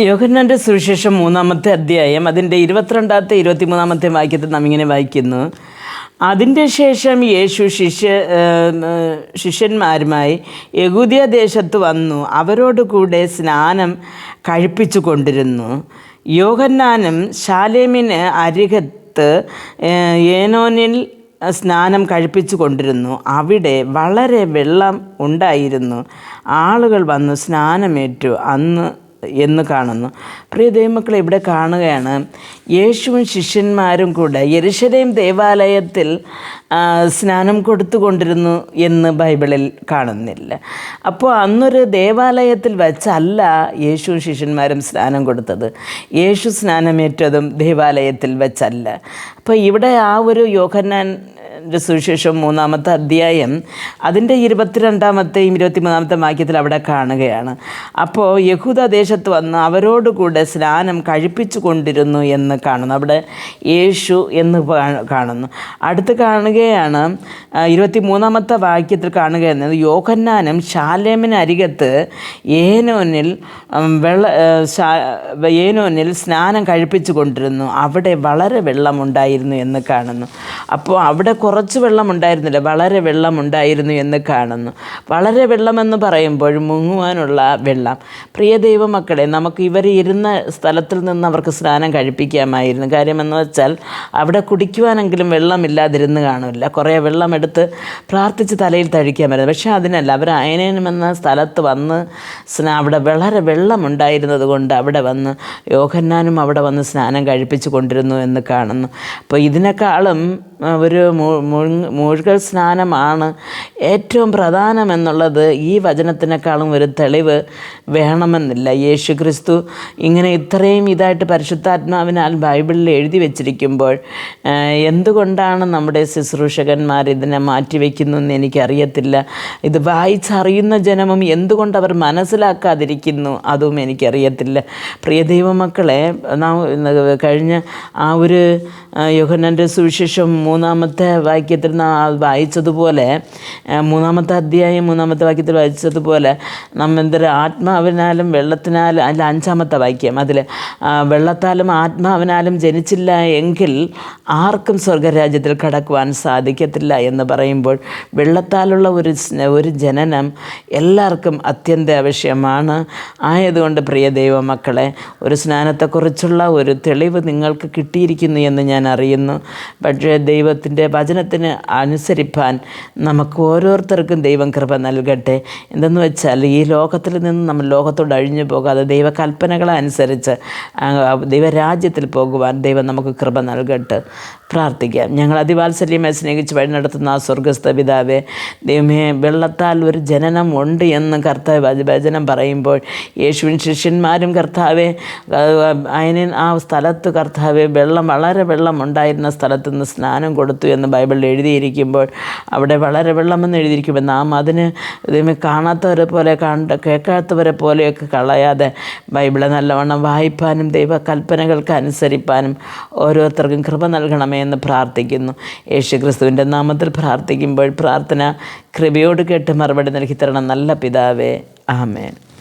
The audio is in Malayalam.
യോഹന്നാന്റെ സുവിശേഷം മൂന്നാമത്തെ അധ്യായം അതിന്റെ ഇരുപത്തിരണ്ടാമത്തെ ഇരുപത്തിമൂന്നാമത്തെ വാക്യത്തിൽ നാം ഇങ്ങനെ വായിക്കുന്നു. അതിന്റെ ശേഷം യേശു ശിഷ്യ ശിഷ്യന്മാരുമായി യഹൂദിയ ദേശത്ത് വന്നു. അവരോട് കൂടെ സ്നാനം കഴിപ്പിച്ചു കൊണ്ടിരുന്നു. യോഹന്നാനും ശാലേമിന് അരികത്ത് ഏനോനിൽ സ്നാനം കഴിപ്പിച്ചു കൊണ്ടിരുന്നു. അവിടെ വളരെ വെള്ളം ഉണ്ടായിരുന്നു. ആളുകൾ വന്ന് സ്നാനമേറ്റു. അന്ന് എന്ന് കാണുന്നു. പ്രിയ ദൈവമക്കൾ ഇവിടെ കാണുകയാണ് യേശുവും ശിഷ്യന്മാരും കൂടെ യരിശലേം ദേവാലയത്തിൽ സ്നാനം കൊടുത്തുകൊണ്ടിരുന്നു എന്ന് ബൈബിളിൽ കാണുന്നില്ല. അപ്പോൾ അന്നൊരു ദേവാലയത്തിൽ വച്ചല്ല യേശുവും ശിഷ്യന്മാരും സ്നാനം കൊടുത്തത്. യേശു സ്നാനമേറ്റതും ദേവാലയത്തിൽ വെച്ചല്ല. അപ്പോൾ ഇവിടെ ആ ഒരു യോഹന്നാൻ ന്റെ സുവിശേഷം മൂന്നാമത്തെ അധ്യായം അതിന്റെ ഇരുപത്തിരണ്ടാമത്തെയും ഇരുപത്തിമൂന്നാമത്തെ വാക്യത്തിൽ അവിടെ കാണുകയാണ്. അപ്പോൾ യഹൂദ ദേശത്ത് വന്ന് അവരോടുകൂടെ സ്നാനം കഴിപ്പിച്ചു കൊണ്ടിരുന്നു എന്ന് കാണുന്നു. അവിടെ യേശു എന്ന് കാണുന്നു. അടുത്ത് കാണുകയാണ് ഇരുപത്തിമൂന്നാമത്തെ വാക്യത്തിൽ കാണുക എന്നത് യോഹന്നാനും ശാലേമിന് അരികത്ത് ഏനോനിൽ വെള്ള ഏനോനിൽ സ്നാനം കഴിപ്പിച്ചു കൊണ്ടിരുന്നു. അവിടെ വളരെ വെള്ളമുണ്ടായിരുന്നു എന്ന് കാണുന്നു. അപ്പോൾ അവിടെ കുറച്ച് വെള്ളമുണ്ടായിരുന്നില്ല. വളരെ വെള്ളമുണ്ടായിരുന്നു എന്ന് കാണുന്നു. വളരെ വെള്ളമെന്ന് പറയുമ്പോൾ മുങ്ങുവാനുള്ള വെള്ളം. പ്രിയ ദൈവമക്കളെ നമുക്ക് ഇവർ ഇരുന്ന സ്ഥലത്തിൽ നിന്ന് അവർക്ക് സ്നാനം കഴിപ്പിക്കാമായിരുന്നു. കാര്യമെന്ന് വെച്ചാൽ അവിടെ കുടിക്കുവാനെങ്കിലും വെള്ളമില്ലാതിരുന്ന് കാണില്ല കുറേ വെള്ളം എടുത്ത് പ്രാർത്ഥിച്ച് തലയിൽ തഴിക്കാമായിരുന്നു. പക്ഷേ അതിനല്ല അവർ അയനേനുമെന്ന സ്ഥലത്ത് വന്ന് സ്നാ അവിടെ വളരെ വെള്ളമുണ്ടായിരുന്നത് കൊണ്ട് അവിടെ വന്ന് യോഹന്നാനും അവിടെ വന്ന് സ്നാനം കഴിപ്പിച്ചു കൊണ്ടിരുന്നു എന്ന് കാണുന്നു. അപ്പോൾ ഇതിനേക്കാളും ഒരു മുഴുകൽ സ്നാനമാണ് ഏറ്റവും പ്രധാനമെന്നുള്ളത് ഈ വചനത്തിനേക്കാളും ഒരു തെളിവ് വേണമെന്നില്ല. യേശു ക്രിസ്തു ഇങ്ങനെ ഇത്രയും ഇതായിട്ട് പരിശുദ്ധാത്മാവിനാൽ ബൈബിളിൽ എഴുതി വച്ചിരിക്കുമ്പോൾ എന്തുകൊണ്ടാണ് നമ്മുടെ ശുശ്രൂഷകന്മാർ ഇതിനെ മാറ്റിവെക്കുന്നു എന്ന് എനിക്കറിയത്തില്ല. ഇത് വായിച്ചറിയുന്ന ജനമും എന്തുകൊണ്ട് അവർ മനസ്സിലാക്കാതിരിക്കുന്നു അതും എനിക്കറിയത്തില്ല. പ്രിയ ദൈവമക്കളെ നാം കഴിഞ്ഞ ആ ഒരു യോഹനന്റെ സുവിശേഷം മൂന്നാമത്തെ വാക്യത്തിൽ വായിച്ചതുപോലെ മൂന്നാമത്തെ അധ്യായം മൂന്നാമത്തെ വാക്യത്തിൽ വായിച്ചതുപോലെ നമ്മൾ എന്തൊരു ആത്മാവിനാലും വെള്ളത്തിനാലും അതിൽ അഞ്ചാമത്തെ വാക്യം അതിൽ വെള്ളത്താലും ആത്മാവിനാലും ജനിച്ചില്ല എങ്കിൽ ആർക്കും സ്വർഗരാജ്യത്തിൽ കടക്കുവാൻ സാധിക്കത്തില്ല എന്ന് പറയുമ്പോൾ വെള്ളത്താലുള്ള ഒരു ഒരു ജനനം എല്ലാവർക്കും അത്യന്താവശ്യമാണ് ആയതുകൊണ്ട് പ്രിയ ദൈവമക്കളെ ഒരു സ്നാനത്തെക്കുറിച്ചുള്ള ഒരു തെളിവ് നിങ്ങൾക്ക് കിട്ടിയിരിക്കുന്നു എന്ന് ഞാൻ അറിയുന്നു. പക്ഷേ ദൈവത്തിന്റെ വചനത്തിന് അനുസരിപ്പാൻ നമുക്ക് ഓരോരുത്തർക്കും ദൈവം കൃപ നൽകട്ടെ. എന്തെന്ന് വെച്ചാൽ ഈ ലോകത്തിൽ നിന്ന് നമ്മൾ ലോകത്തോട് അഴിഞ്ഞു പോകാതെ ദൈവകൽപ്പനകളെ അനുസരിച്ച് ആ, ദൈവരാജ്യത്തിൽ പോകുവാൻ ദൈവം നമുക്ക് കൃപ നൽകട്ടെ. പ്രാർത്ഥിക്കാം. ഞങ്ങൾ അതിവാത്സല്യമായി സ്നേഹിച്ച് വഴി നടത്തുന്ന ആ സ്വർഗസ്ഥ പിതാവെ ദൈവമേ വെള്ളത്താൽ ഒരു ജനനം ഉണ്ട് എന്ന് കർത്താവ് വച- വചനം പറയുമ്പോൾ യേശുവിൻ ശിഷ്യന്മാരും കർത്താവെ അതിന് ആ സ്ഥലത്ത് കർത്താവെ വെള്ളം വളരെ വെള്ളം ഉണ്ടായിരുന്ന നിന്ന് സ്നാനം കൊടുത്തു എന്ന് ബൈബിളിൽ എഴുതിയിരിക്കുമ്പോൾ അവിടെ വളരെ വെള്ളമെന്ന് എഴുതിയിരിക്കുമ്പോൾ നാം അതിന് കാണാത്തവരെ പോലെ കണ്ട കേൾക്കാത്തവരെ പോലെയൊക്കെ കളയാതെ ബൈബിളെ നല്ലവണ്ണം വായിപ്പാനും ദൈവ കൽപ്പനകൾക്ക് അനുസരിപ്പാനും ഓരോരുത്തർക്കും കൃപ നൽകണമേ എന്ന് പ്രാർത്ഥിക്കുന്നു. യേശു ക്രിസ്തുവിന്റെ നാമത്തിൽ പ്രാർത്ഥിക്കുമ്പോൾ പ്രാർത്ഥന കൃപയോട് കേട്ട് മറുപടി നൽകി തരണം നല്ല പിതാവേ. ആമേൻ.